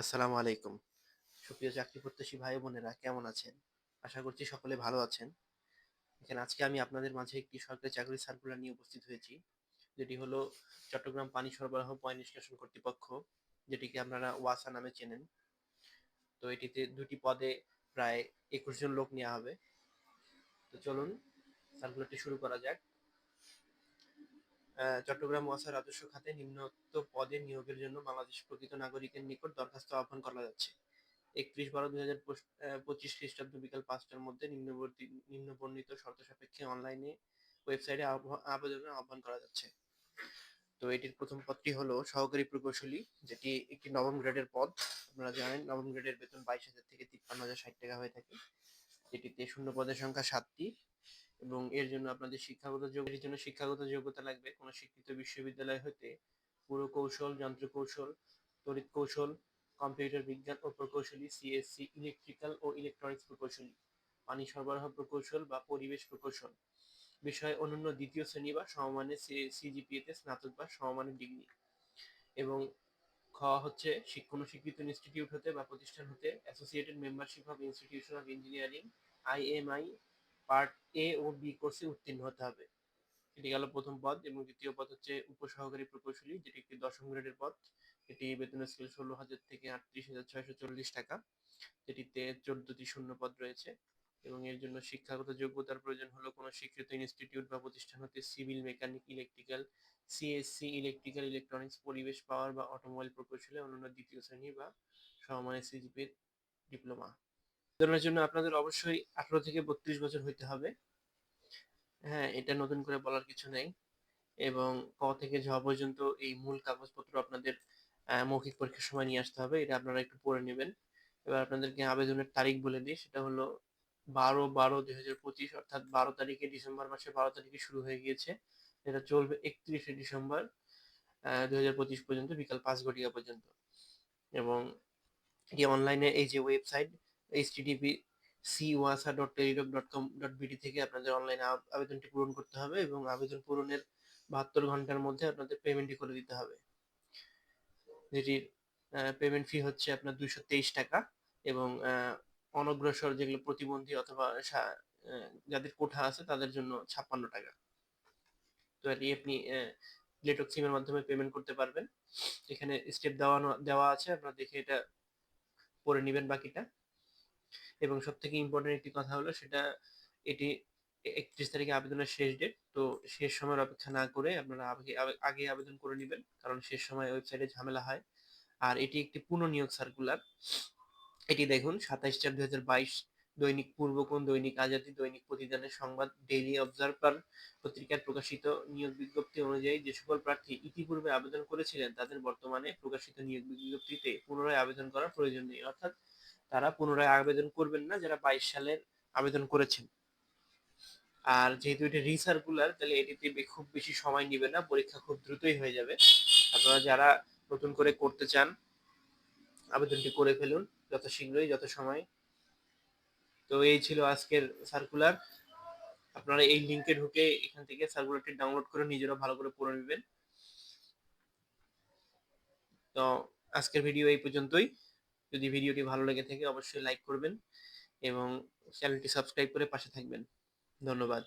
আসসালামু আলাইকুম। সুপ্রিয় চাকরি প্রত্যাশী ভাই বোনেরা, কেমন আছেন? আশা করছি সকলে ভালো আছেন। এখানে আজকে আমি আপনাদের মাঝে একটি সরকারি চাকরি সার্কুলার নিয়ে উপস্থিত হয়েছি, যেটি হলো চট্টগ্রাম পানি সরবরাহ পয় নিষ্কাশন কর্তৃপক্ষ, যেটিকে আপনারা ওয়াসা নামে চেনেন। তো এটিতে দুটি পদে প্রায় একুশ জন লোক নেওয়া হবে। তো চলুন সার্কুলারটি শুরু করা যাক। চট্টগ্রাম ওয়াসা রাজস্ব খাতে নিম্নোক্ত পদে নিয়োগের জন্য বাংলাদেশ প্রকৃত নাগরিকের নিকট দরখাস্ত আহ্বান করা যাচ্ছে। একত্রিশ বারো দুই হাজার পঁচিশ খ্রিস্টাব্দ বিকাল পাঁচটার মধ্যে নিম্নবর্তী নিম্ন বর্ণিত শর্ত সাপেক্ষে অনলাইনে ওয়েবসাইটে আবেদনের আহ্বান করা যাচ্ছে। তো এটির প্রথম পদটি হলো সহকারী প্রকৌশলী, যেটি একটি নবম গ্রেডের পদ। আপনারা জানেন, নবম গ্রেডের বেতন বাইশ হাজার থেকে তিপ্পান্ন হাজার ষাট টাকা হয়ে থাকে। যেটিতে শূন্য পদের সংখ্যা সাতটি। এবং এর জন্য আপনাদের শিক্ষাগত যোগ্যতার জন্য শিক্ষাগত যোগ্যতা লাগবে কোনো শিক্ষিত বিশ্ববিদ্যালয় হতে। পুরকৌশল যন্ত্রকৌশল তড়িৎ কৌশল, কম্পিউটার বিজ্ঞান ও প্রকৌশলী সিএসসি ইলেকট্রিক্যাল ও ইলেকট্রনিক্স প্রকৌশলী, পানি সরবরাহ প্রকৌশল বা পরিবেশ প্রকৌশল। বিষয় অনন্য দ্বিতীয় শ্রেণি বা সমমানের সিজিপিএতে স্নাতক বা সমমানের ডিগ্রি। এবং খ হচ্ছে কোনো শিক্ষিত ইনস্টিটিউট হতে বা প্রতিষ্ঠান হতে associated membership of institution of engineering IMI part A O B কোর্সে উত্তীর্ণ হতে হবে। এটি গেল প্রথম পদ এবং দ্বিতীয় পদ হচ্ছে উপসহকারী প্রকৌশলী, যেটি একটি দশম গ্রেডের পদ। এটি বেতনের স্কেল ষোলো হাজার থেকে আটত্রিশ হাজার ছয়শো চল্লিশ টাকা, যেটিতে চোদ্দটি শূন্য পদ রয়েছে এবং এর জন্য শিক্ষাগত যোগ্যতার প্রয়োজন হলো কোনো স্বীকৃত ইনস্টিটিউট বা প্রতিষ্ঠান হতে civil mechanic electrical CSC electrical electronics পরিবেশ পাওয়ার বা অটোমোবাইল প্রকৌশলে অন্যান্য দ্বিতীয় শ্রেণি বা সমমানের সিজিপি ডিপ্লোমা আবেদনের জন্য আপনাদের অবশ্যই আঠারো থেকে বত্রিশ বছর হইতে হবে। হ্যাঁ এটা নতুন করে বলার কিছু নেই। এবং ক থেকে ঝ পর্যন্ত এই মূল কাগজপত্র আপনাদের মৌখিক পরীক্ষার সময় নিয়ে আসতে হবে। এটা আপনারা একটু পড়ে নেবেন। এবার আপনাদেরকে আবেদনের তারিখ বলে দিই। সেটা হলো বারো বারো দুই হাজার পঁচিশ, অর্থাৎ বারো তারিখে ডিসেম্বর মাসের বারো তারিখে শুরু হয়ে গিয়েছে। এটা চলবে একত্রিশে ডিসেম্বর দুই হাজার পঁচিশ পর্যন্ত বিকাল পাঁচ ঘটিকা পর্যন্ত। এবং এটি অনলাইনে এই যে ওয়েবসাইট এইচটিটিপি সিওয়াসা ডট ডট কম ডট থেকে আপনাদের অনলাইনে আবেদনটি পূরণ করতে হবে এবং আবেদন পূরণের বাহাত্তর ঘণ্টার মধ্যে আপনাদের পেমেন্টটি করে দিতে হবে। যেটির পেমেন্ট ফি হচ্ছে আপনার দুইশো তেইশ টাকা এবং অনগ্রসর যেগুলো প্রতিবন্ধী অথবা যাদের কোঠা আছে তাদের জন্য ছাপ্পান্ন টাকা। তো এটি আপনি লেটক সিমের মাধ্যমে পেমেন্ট করতে পারবেন। এখানে স্টেপ দেওয়া দেওয়া আছে, আপনারা দেখে এটা পড়ে নেবেন বাকিটা। এবং সব থেকে ইম্পর্টেন্ট একটি কথা হলো সেটা এটি একত্রিশ তারিখে আবেদনের শেষ ডেট তো শেষ সময়ের অপেক্ষা না করে আপনারা আগে আগে আবেদন করে নেবেন, কারণ শেষ সময় ওয়েবসাইটে ঝামেলা হয়। আর এটি একটি পুনঃনিয়োগ সার্কুলার এটি দেখুন, সাতাইশ চার দুই হাজার বাইশ, দৈনিক পূর্বকোণ দৈনিক আজাদী, দৈনিক প্রতিদানের সংবাদ ডেইলি অবজারভার পত্রিকায় প্রকাশিত নিয়োগ বিজ্ঞপ্তি অনুযায়ী যে সকল প্রার্থী ইতিপূর্বে আবেদন করেছিলেন, তাদের বর্তমানে প্রকাশিত নিয়োগ বিজ্ঞপ্তিতে পুনরায় আবেদন করার প্রয়োজন নেই। অর্থাৎ তারা পুনরায় আবেদন করবেন না যারা বাইশ সালের আবেদন করেছেন। আর যেহেতু এটি রিসার্কুলার, তাহলে এটিতে খুব বেশি সময় নিবে না, পরীক্ষা খুব দ্রুতই হয়ে যাবে। আপনারা যারা নতুন করে করতে চান, আবেদনটি করে ফেলুন যত শীঘ্রই যত সময়। তো এই ছিল আজকের সার্কুলার আপনারা এই লিঙ্কে ঢুকে এখান থেকে সার্কুলারটি ডাউনলোড করে নিজেরা ভালো করে পড়ে নেবেন। তো আজকের ভিডিও এই পর্যন্তই। যদি ভিডিওটি ভালো লেগে থাকে অবশ্যই লাইক করবেন এবং চ্যানেলটি সাবস্ক্রাইব করে পাশে থাকবেন। ধন্যবাদ।